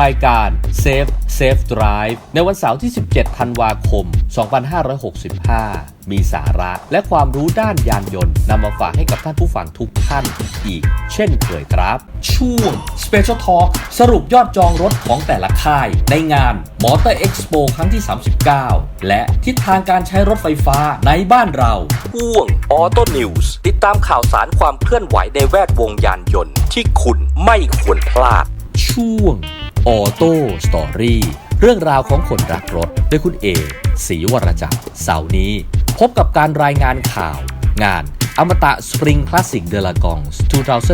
รายการ Safe Safe Drive ในวันเสาร์ที่ 17 ธันวาคม 2565 มีสาระและความรู้ด้านยานยนต์นำมาฝากให้กับท่านผู้ฟังทุกท่านอีก เช่นเคยครับ ช่วง Special Talk สรุปยอดจองรถของแต่ละค่าย ในงาน Motor Expo ครั้งที่ 39 และทิศทางการใช้รถไฟฟ้าในบ้านเราพ่วง Auto News ติดตามข่าวสารความเคลื่อนไหวในแวดวงยานยนต์ที่คุณไม่ควรพลาด ช่วง ออโต้สตอรี่เรื่องราวของคนรักรถด้วยคุณเอศรีวรจักรเสาร์นี้ พบกับการรายงานข่าว งานอมตะสปริงคลาสสิกเดลากอง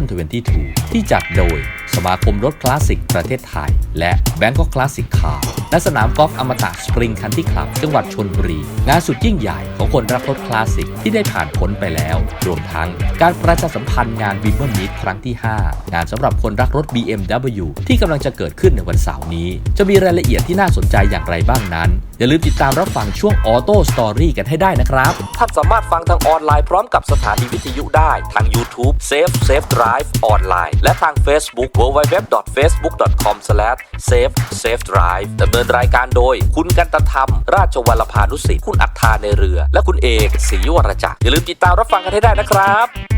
2022 ที่จัดโดยสมาคมรถคลาสสิกประเทศไทย และ Bangkok Classic Car ณสนามกอล์ฟอมตะ Spring Country Club จังหวัดชนบุรี งานสุดยิ่งใหญ่ของคนรักรถคลาสสิกที่ได้ผ่านพ้นไปแล้ว รวมทั้งการประชาสัมพันธ์งานวิมเบิลมิครั้งที่ 5 งานสำหรับคนรักรถ BMW ที่กำลังจะเกิดขึ้นในวันเสาร์นี้ จะมีรายละเอียดที่น่าสนใจอย่างไรบ้างนั้น อย่าลืมติดตามรับฟังช่วง Auto Story กันให้ได้นะครับท่านสามารถฟังทางออนไลน์พร้อมกับสถานีวิทยุได้ทาง YouTube Safe Safe Drive ออนไลน์และทาง Facebook www.facebook.com/safe safe drive ดำเนินรายการโดย คุณกันตธรรม ราชวัลพานุสิทธิ์คุณอัฏฐาในเรือ และคุณเอกศรีวรจักรอย่าลืมติดตามรับฟังกันให้ได้นะครับ